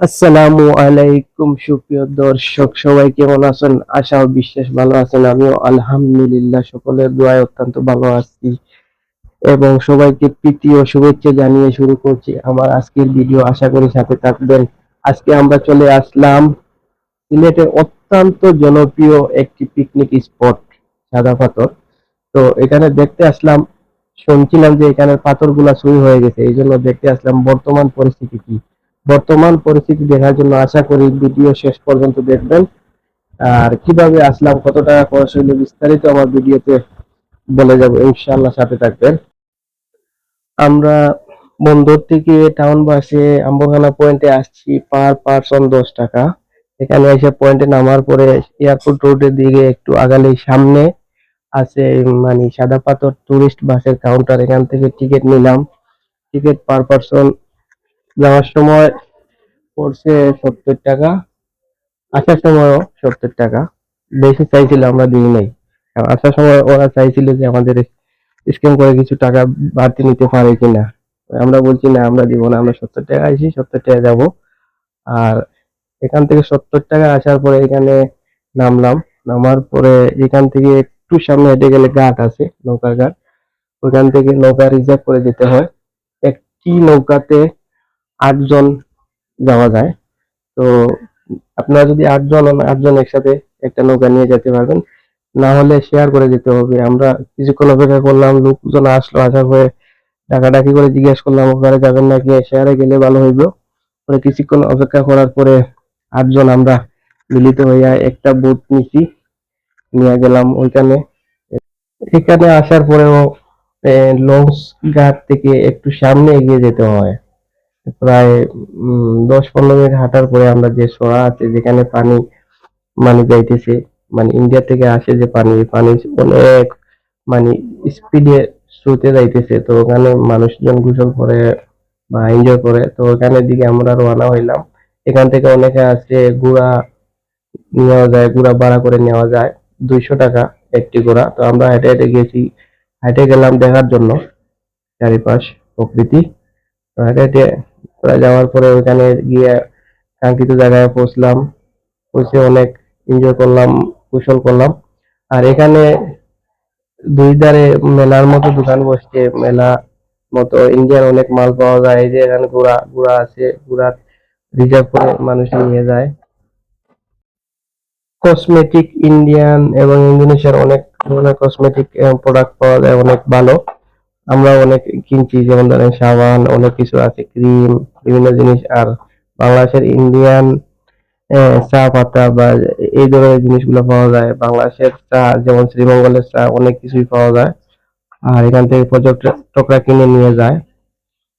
আসসালামু আলাইকুম, সুপ্রিয় দর্শক, সবাই কেমন আছেন? আশা ও বিশ্বাস ভালো আছেন, আমিও আলহামদুলিল্লাহ সকলের দোয়ায় অত্যন্ত ভালো আছি। এবং সবাইকে প্রীতি ও শুভেচ্ছা জানিয়ে শুরু করছি আমার আজকের ভিডিও। আশা করি সাথে থাকবেন। আজকে আমরা চলে আসলাম সিলেটের অত্যন্ত জনপ্রিয় একটি পিকনিক স্পট সাদা পাথর। তো এখানে দেখতে আসলাম, শুনছিলাম যে এখানে পাথরগুলা চুরি হয়ে গেছে এই জন্য দেখতে আসলাম বর্তমান পরিস্থিতি কি। বর্তমান পরিস্থিতি দেখার জন্য আশা করি ভিডিও শেষ পর্যন্ত দেখবেন। আর কীভাবে আসলাম, কত টাকা খরচ হইল বিস্তারিত আমার ভিডিওতে বলে যাব, ইনশাআল্লাহ সাথে থাকবেন। আমরা বন্দর থেকে টাউন বাসে আম্বরখানা পয়েন্টে আসছি পার পারসন দশ টাকা। এখানে এসে পয়েন্টে নামার পরে এয়ারপোর্ট রোডের দিকে একটু আগালেই সামনে আছে মানে সাদা পাথর টুরিস্ট বাসের কাউন্টার এখান থেকে টিকিট নিলাম। টিকিট পার পারসন যাওয়ার সময় পড়ছে সত্তর টাকা, আসার সময়ও সত্তর টাকা। বেশি চাইছিল আমরা দিই নাই। আসার সময় ওরা চাইছিল যে আমাদের স্ক্যাম করে কিছু টাকা বাড়তি নিতে পারে কিনা। আমরা বলছি, না, আমরা দিব না, আমরা সত্তর টাকা আইছি, সত্তর টাকা যাব। আর এখান থেকে সত্তর টাকা আসার পরে এখানে নামলাম। নামার পরে এখান থেকে একটু সামনে হেঁটে গেলে ঘাট আছে, নৌকার ঘাট। ওখান থেকে নৌকা রিজার্ভ করে যেতে হয়। একটি নৌকাতে আটজন যাওয়া যায়। তো আপনারা যদি আটজন আটজন একসাথে একটা নৌকা নিয়ে যেতে পারবেন। না হলে শেয়ার করে যেতে হবে। আমরা কিছুক্ষণ অপেক্ষা করলাম, লোকজন আসলো, আসার পরে ডাকাডাকি করে জিজ্ঞেস করলাম, ওখানে যাবেন নাকি শেয়ারে গেলে ভালো হইব? কিছুক্ষণ অপেক্ষা করার পরে আটজন আমরা মিলিত হইয়া একটা বোট নিছি, নিয়ে গেলাম ওইখানে। এখানে আসার পরেও লঞ্চ ঘাট থেকে একটু সামনে এগিয়ে যেতে হয়। প্রায় দশ পনেরো মিনিট হাঁটার পরে আমরা যে সরা আছে, যেখানে পানি মানে যাইতেছে মানে ইন্ডিয়া থেকে আসে যে পানি পানি অনেক মানে স্পিডে স্রোতে যাইতেছে। তো ওখানে মানুষজন গোসল করে বা এনজয় করে। তো ওখানের দিকে আমরা রওনা হইলাম। এখান থেকে অনেকে আছে ঘোড়া নেওয়া যায় ঘোড়া ভাড়া করে নেওয়া যায়, দুইশো টাকা একটি ঘোড়া তো আমরা হেঁটে হেঁটে গেছি, হেঁটে গেলাম দেখার জন্য। চারিপাশ প্রকৃতি। হেঁটে প্রায় যাওয়ার পরে ওইখানে গিয়ে কাঙ্ক্ষিত জায়গায় পৌঁছলাম। পৌঁছে অনেক এনজয় করলাম, কুশল করলাম। আর এখানে দুই ধারে মেলার মতো দোকান বসছে, মেলা মতো। ইন্ডিয়ার অনেক মাল পাওয়া যায়, এই যে এখানে ঘোড়া ঘোড়া আছে ঘোড়া রিজার্ভ করে মানুষ নিয়ে যায়। কসমেটিক ইন্ডিয়ান এবং ইন্দোনেশিয়ার অনেক ধরনের কসমেটিক প্রোডাক্ট পাওয়া যায়, অনেক ভালো। আমরা অনেক কিনছি যেমন ধরেন সাবান, অনেক কিছু আছে, ক্রিম, বিভিন্ন জিনিস। আর বাংলাদেশের ইন্ডিয়ান চা পাতা বা এই ধরনের জিনিসগুলো পাওয়া যায়। বাংলাদেশের চা, যেমন শ্রীমঙ্গলের চা, অনেক কিছুই পাওয়া যায়। আর এখান থেকে পর্যটকরা কিনে নিয়ে যায়।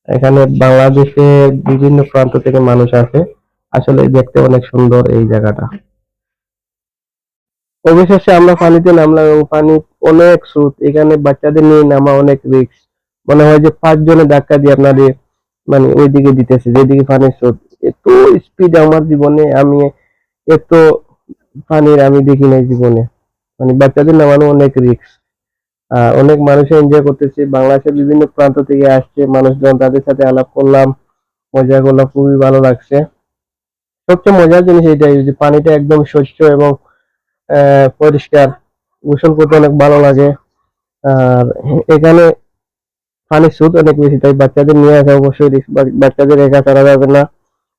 এখানে বাংলাদেশে বিভিন্ন প্রান্ত থেকে মানুষ আসে। আসলে দেখতে অনেক সুন্দর এই জায়গাটা। অবশেষে আমরা পানিতে নামলাম এবং পানি অনেক স্রোত এখানে বাচ্চাদের নিয়ে নামা অনেক রিস্ক মনে হয় যে পাঁচ জনে ধাক্কা দিয়ে আপনাদের মানে ওইদিকে দিতেছে, যেদিকে পানির স্রোত। এত স্পিড আমার জীবনে, আমি এত পানির আমি দেখি নাই জীবনে। মানে বাচ্চাদের নামানো অনেক রিস্ক অনেক মানুষ এনজয় করতেছে। বাংলাদেশের বিভিন্ন প্রান্ত থেকে আসছে মানুষজন, তাদের সাথে আলাপ করলাম, মজা করলাম, খুবই ভালো লাগছে। সবচেয়ে মজার জিনিস এটাই যে পানিটা একদম স্বচ্ছ এবং পরিষ্কার। গোসল করতে অনেক ভালো লাগে। আর এখানে পানির স্রোত অনেক বেশি, তাই বাচ্চাদের নিয়ে আসা অবশ্যই বাচ্চাদের একা ছাড়া যাবে না।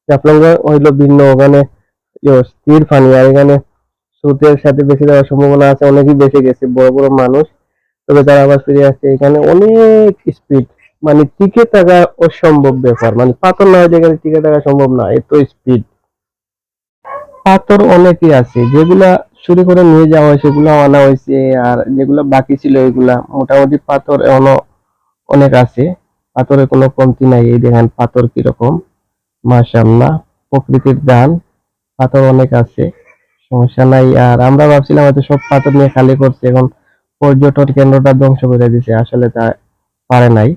জাফলংয়ে হইল ভিন্ন, ওখানে স্থির পানি আর এখানে স্রোতের সাথে বেশি যাওয়ার সম্ভাবনা আছে, অনেকই বেশি গেছে, বড় বড় মানুষ। তবে তারা আবার ফিরে আসছে, এখানে অনেক স্পিড মানে টিকে থাকা অসম্ভব ব্যাপার। মানে পাথর না হয়ে যেখানে টিকে থাকা সম্ভব না, এত স্পিড পাথর অনেকই আছে, যেগুলা চুরি করে নিয়ে যাওয়া হয়, সেগুলো আনা হয়েছে, আর যেগুলো বাকি ছিল এগুলা, মোটামুটি পাথর এখনও অনেক আছে। পাথরের কোনো কমতি নাই, এই দেখেন পাথর কীরকম। মাশাআল্লাহ, প্রকৃতির দান, পাথর অনেক আছে, সমস্যা নাই। আর আমরা ভাবছিলাম হয়তো সব পাথর নিয়ে খালি করছে, এখন পর্যটন কেন্দ্রটা ধ্বংস করে দিছে, আসলে তা পারে নাই।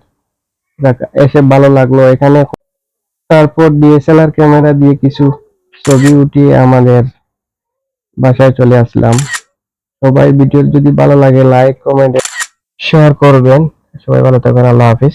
এসে ভালো লাগল এখানে। তারপর ডিএসএলআর ক্যামেরা দিয়ে কিছু ছবি উঠিয়ে আমাদের বাসায় চলে আসলাম। সবাই ভিডিও যদি ভালো লাগে লাইক কমেন্ট শেয়ার করবেন। সবাই ভালো থাকবেন, আল্লাহ হাফিজ।